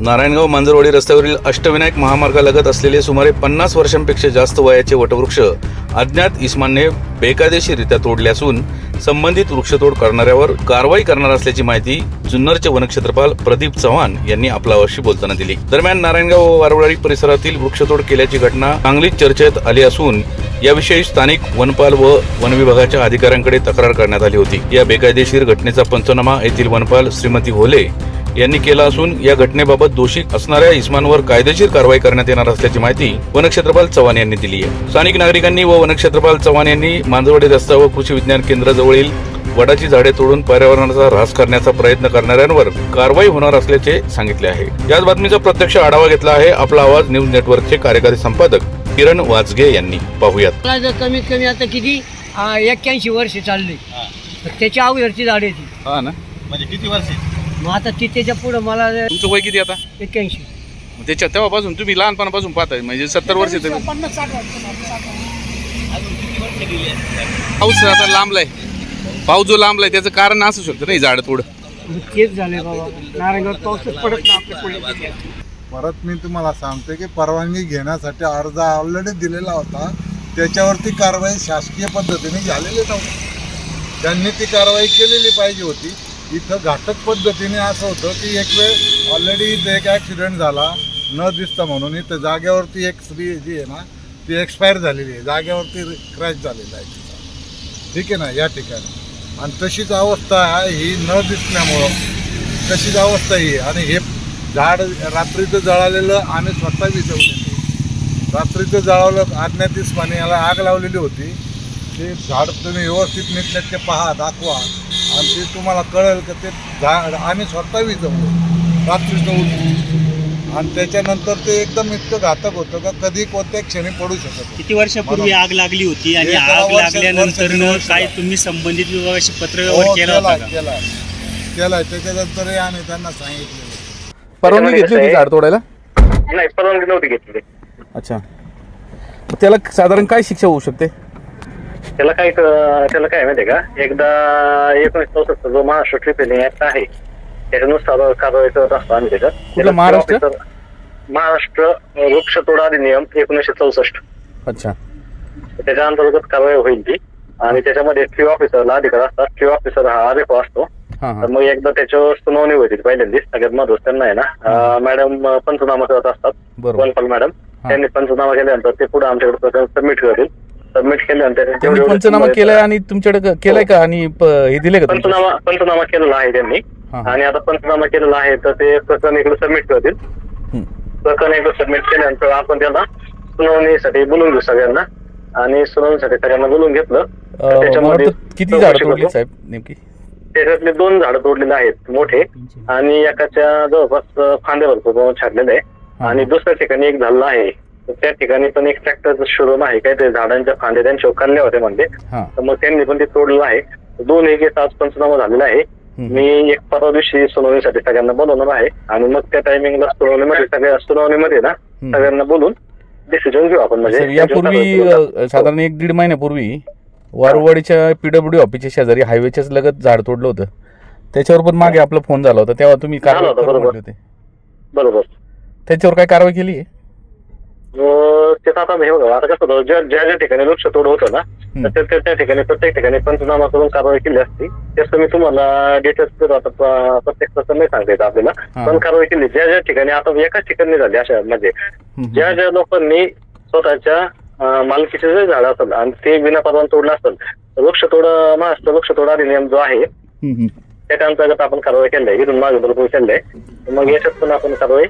नारायणगाव मांजरवाडी रस्त्यावरील अष्टविनायक महामार्गालगत असलेले सुमारे पन्नास वर्षांपेक्षा जास्त वयाचे वटवृक्ष अज्ञात इस्मानने बेकायदेशीररित्या तोडले असून संबंधित वृक्षतोड करणाऱ्यावर कारवाई करणार असल्याची माहिती जुन्नरचे वनक्षेत्रपाल प्रदीप चव्हाण यांनी आपल्यावरशी बोलताना दिली. दरम्यान नारायणगाव व वारवाडी परिसरातील वृक्षतोड केल्याची घटना चांगलीच चर्चेत आली असून याविषयी स्थानिक वनपाल व वन विभागाच्या अधिकाऱ्यांकडे तक्रार करण्यात आली होती. या बेकायदेशीर घटनेचा पंचनामा येथील वनपाल श्रीमती होले यांनी केला असून या घटनेबाबत दोषी असणाऱ्या इस्मानवर कायदेशीर कारवाई करण्यात येणार असल्याची माहिती वनक्षेत्रपाल चव्हाण यांनी दिली आहे स्थानिक नागरिकांनी व वनक्षेत्रपाल चव्हाण यांनी मांजरवाडी रस्ता व कृषी विज्ञान केंद्राजवळील वडाची झाडे तोडून पर्यावरणाचा ऱ्हास करण्याचा प्रयत्न करणाऱ्यांवर कारवाई होणार असल्याचे सांगितले आहे. याच बातमीचा प्रत्यक्ष आढावा घेतला आहे आपला आवाज न्यूज नेटवर्कचे कार्यकारी संपादक किरण वाजगे यांनी. पाहुयात. कमीत कमी आता किती? एक्क्याऐंशी वर्ष चालले. तर त्याच्या अगोदरची झाड ती. हा ना? म्हणजे किती वर्ष? मग आता ती त्याच्या पुढं मला तुमचं वय किती आता? एक्क्याऐंशी. त्याच्या तेव्हापासून तुम्ही लहानपणापासून पाहताय म्हणजे सत्तर वर्ष पाऊस आता लांबलाय. पाऊस जो लांबलाय त्याचं कारण असू शकतं नाही झाड थोडं तेच झाले बाबा. नारायणगाव पाऊसच पडत ना आपल्या पुढे परत मी तुम्हाला सांगतो की परवानगी घेण्यासाठी अर्ज ऑलरेडी दिलेला होता. त्याच्यावरती कारवाई शासकीय पद्धतीने झालेली नव्हती त्यांनी ती कारवाई केलेली पाहिजे होती. इथं घातक पद्धतीने असं होतं की एक वेळ ऑलरेडी इथं एक ॲक्सिडेंट झाला न दिसता म्हणून इथं जागेवरती एक स्त्री जी आहे ना ती एक्सपायर झालेली आहे. जागेवरती क्रॅश झालेला आहे. तिचा ठीक आहे ना? या ठिकाणी. आणि तशीच अवस्था ही न दिसल्यामुळं तशीच अवस्था ही आहे. आणि हे झाड रात्रीचं जळालेलं आणि स्वतः विजवलेलं रात्रीचं जळावलं अज्ञातीस पाणी याला आग लावलेली होती. ते झाड तुम्ही व्यवस्थित नीटनेटके पहा दाखवा. आणि ते तुम्हाला कळेल का ते झाड आम्ही स्वतः विजवलं रात्रीचं उठून. आणि त्याच्यानंतर ते एकदम इतकं घातक होतं का कधी कोणत्या क्षणी पडू शकत होतं. किती वर्षापूर्वी आग लागली होती आणि आग लागल्यानंतर काय. तुम्ही संबंधित विभागाशी पत्र हो, व्यवहार केला होता केलाय का? केलाय. केलाय. त्याच्यानंतरही आम्ही त्यांना सांगितलेलं परवानगी घेतली होती झाड तोडायला? नाही परवानगी नव्हती घेतली अच्छा. त्याला साधारण काय शिक्षा होऊ शकते? त्याला काय त्याला काय माहितीये का? एकदा एकोणीस चौसष्ट जो महाराष्ट्र ट्रिपलिंग ऍक्ट आहे. त्याच्यानुसार कारवाई करत असतो आम्ही त्याच्यात. महाराष्ट्र? महाराष्ट्र वृक्षतोड अधिनियम एकोणीसशे चौसष्ट. अच्छा. त्याच्या अंतर्गत कारवाई होईल ती. आणि त्याच्यामध्ये ट्री ऑफिसरला अधिकार असतात. ट्री ऑफिसर हा आरेखो असतो. हा तर मग एकदा त्याच्यावर सुनावणी होती पहिल्यांदा सगळ्यात महत्वाचं त्यांना आहे ना. मॅडम पंचनामा करत असतात. वनपाल मॅडम. त्यांनी पंचनामा केल्यानंतर ते पुढे आमच्याकडे सबमिट करतील. सबमिट केल्यानंतर त्यांनी पंचनामा केलाय आणि तुमच्याकडे केलाय का आणि प- हे दिले का? पंचनामा पंचनामा केलेला आहे त्यांनी हा. आणि आता पंचनामा केलेला आहे तर ते प्रकरण इकडे सबमिट करतील. प्रकरण इकडे सबमिट केल्यानंतर आपण त्याला सुनावणीसाठी बोलून घेऊ सगळ्यांना आणि सुनावणीसाठी सगळ्यांना बोलून घेतलं तर अं, मला त्याच्यामध्ये वाटतं किती झाड चौकशी तोडली करतो. साहेब नेमकी त्याच्यातले दोन झाडं तोडलेले आहेत मोठे आणि एकाच्या जवळपास फांद्या भरपूर छाडलेले आहे. आणि दुसऱ्या ठिकाणी एक झालेलं आहे त्या ठिकाणी पण एक ट्रॅक्टरचं शोरूम आहे. काय ते झाडांच्या फांद्या त्यांच्या काढल्या होत्या म्हणजे हा. तर मग त्यांनी पण ते तोडलेलं आहे. दोन एक आज पंचनामा झालेला आहे. मी एक परवा दिवशी सुनावणीसाठी सगळ्यांना बोलवणार आहे. आणि मग त्या टायमिंगला सुनावणीमध्ये सगळ्या सुनावणीमध्ये ना. सगळ्यांना बोलून डिसिजन घेऊ आपण म्हणजे. सर, यापूर्वी अं, साधारण एक दीड महिन्यापूर्वी वारवाडीच्या पीडब्ल्यू ऑफिसच्या शेजारी हायवेच्याच लगत झाड तोडलं होतं. त्याच्यावर पण मागे आपला फोन झाला होता. तेव्हा तुम्ही झाला कारवाई होता, करू बरोबर. म्हटले होते. बरोबर. त्याच्यावर काय कारवाई केली आहे? अं, ते तर आता हे बघा आता कसं होतं ज्या ज्या ज्या ठिकाणी वृक्ष तोड होतं ना. तर त्या- त्या त्या ठिकाणी प्रत्येक ठिकाणी पंचनामा करून कारवाई केली असती त्याचं मी तुम्हाला डिटेल्स आता प- प्रत्येक तसं नाही सांगता येत आपल्याला हा. पण कारवाई केली ज्या ज्या ठिकाणी आता एकाच ठिकाणी झाली अशा म्हणजे. ज्या ज्या लोकांनी स्वतःच्या अं, मालकीचे जे झाड असेल आणि ते विना परवान तोडलं असेल वृक्षतोड महाराष्ट्र वृक्षतोड अधिनियम जो आहे हम्म, हम्म. त्याच्या अंतर्गत आपण कारवाई केली आहे इथून मागे बरोबर केली आहे तर मग याच्यात पण आपण कारवाई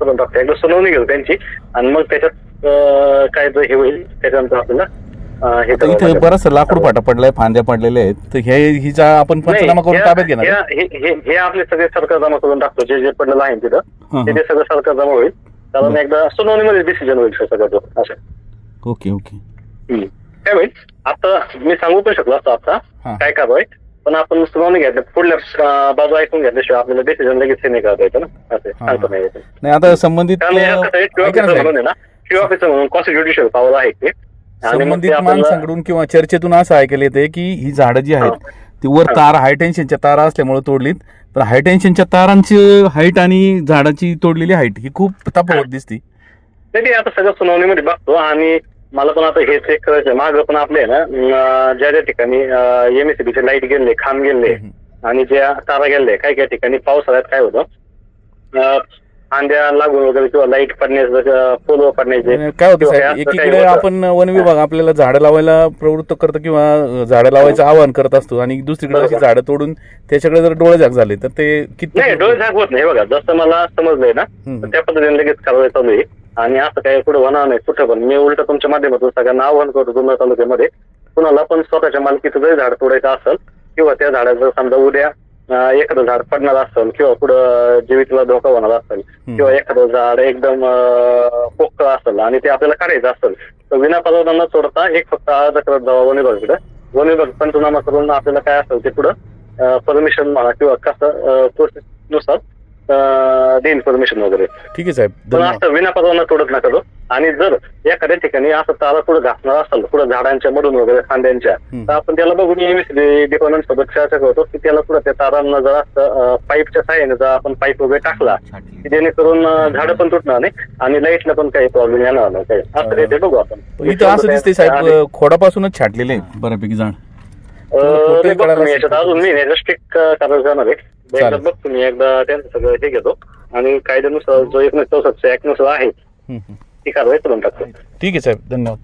करून टाकतो एकदा सुनावणी घेऊ त्यांची आणि मग त्याच्यात काय हे होईल त्याच्यानंतर आपल्याला हे इथे. बराच लाकूड फाटा पडलाय फांद्या पडलेल्या आहेत तर हे हिचा आपण पंचनामा करून ताब्यात घेणार? हे- आपले सगळे सरकार जमा करून टाकतो जे जे पडलेलं आहे तिथं ते सगळं सरकार जमा होईल कारण एकदा सुनावणीमध्ये डिसिजन होईल सगळं असं. Okay okay. काय होईल आता मी सांगू पण शकलो असतो आता. काय कारवाई पण आपण सुनावणी घेतल्या पुढल्या बाजू ऐकून घेतल्याशिवाय आपल्याला डिसिजन लगेच हे नाही करता येतं ना. असं सांगतो. नाही येत. नाही आता संबंधित म्हणून आहे ना. Chief officer म्हणून कॉन्स्टिट्युशनल पॉवर आहे ते. संबंधित माणसांकडून किंवा चर्चेतून असं ऐकायला येते की ही झाडं जी आहेत ती वर. तार हाय टेन्शनच्या तारा असल्यामुळे तोडलीत. तर हाय टेन्शनच्या तारांची हाईट आणि झाडाची तोडलेली हाईट ही खूप तफावत दिसते. आता सगळं सुनावणीमध्ये बघतो आणि मला पण आता हे चेक करायचं मागं पण आपले ना अं, ज्या ज्या ठिकाणी एमएससीबीचे लाइट गेले खांब गेले आणि ज्या तारा गेले काही काही ठिकाणी पावसाळ्यात काय होतं अं, फांद्या लागून वगैरे किंवा लाइट पडण्याचं पोल पडण्याचे काय होतं किंवा हे साहेब असं काही एकीकडे होतं. आपण वन विभाग आपल्याला झाडं लावायला प्रवृत्त करतो किंवा झाडं लावायचं आवाहन करत असतो आणि दुसरीकडे अशी. झाडं तोडून त्याच्याकडे जर डोळे झाक झाले तर ते किती नाही डोळे झाक होत नाही हे बघा जसं मला समजलंय ना हम्म. त्या पद्धतीने लगेच कारवाई चालू आहे आणि असं काही पुढे होणार नाही कुठं पण. मी उलट तुमच्या माध्यमातून सगळ्यांना आवाहन करतो जुन्नर तालुक्यामध्ये कुणाला पण स्वतःच्या मालकीचं जरी झाड तोडायचं असेल किंवा त्या झाडाचं समजा उद्या एखादं झाड पडणार असेल किंवा पुढं जीवितला धोका होणार असेल किंवा एखादं झाड एकदम अं, पोकळ असेल आणि ते आपल्याला काढायचं असेल तर विना परवाना न सोडता एक फक्त अर्ज करत जावा वन विभागाकडे वन विभाग पंचनामा करून आपल्याला काय असेल ते पुढं परमिशन म्हणा किंवा कसं प्रोसेस देईन परमिशन वगैरे. ठीक आहे साहेब पण धन्यवाद. असं विना परवाना तोडत नका तो आणि जर एखाद्या ठिकाणी असं तारा पुढे घासणार असेल पुढे झाडांच्या मधून वगैरे फांद्यांच्या हम्म. तर आपण त्याला बघून एमएसडी डिपार्टमेंट सोबत चर्चा करतो की त्याला पुढे त्या तारांना जर पाईपच्या सहाय्याने जर आपण पाईप वगैरे टाकला की जेणेकरून अं, झाडं पण तुटणार नाही आणि लाईटला पण काही प्रॉब्लेम येणार नाही. काही असं ते- ते बघू आपण. इथं असं दिसतंय साहेब खोडापासूनच छाटलेले बऱ्यापैकी झाड. अजून मी याच्यात स्ट्रिक्ट करायला जाणार आहे. चालेल. बघतो मी एकदा त्यांचं सगळं हे घेतो. आणि कायद्यानुसार जो एकोणीस चौसष्ट ऍक्टनुसार आहे. ती कारवाई करून टाकतो. ठीक आहे साहेब धन्यवाद.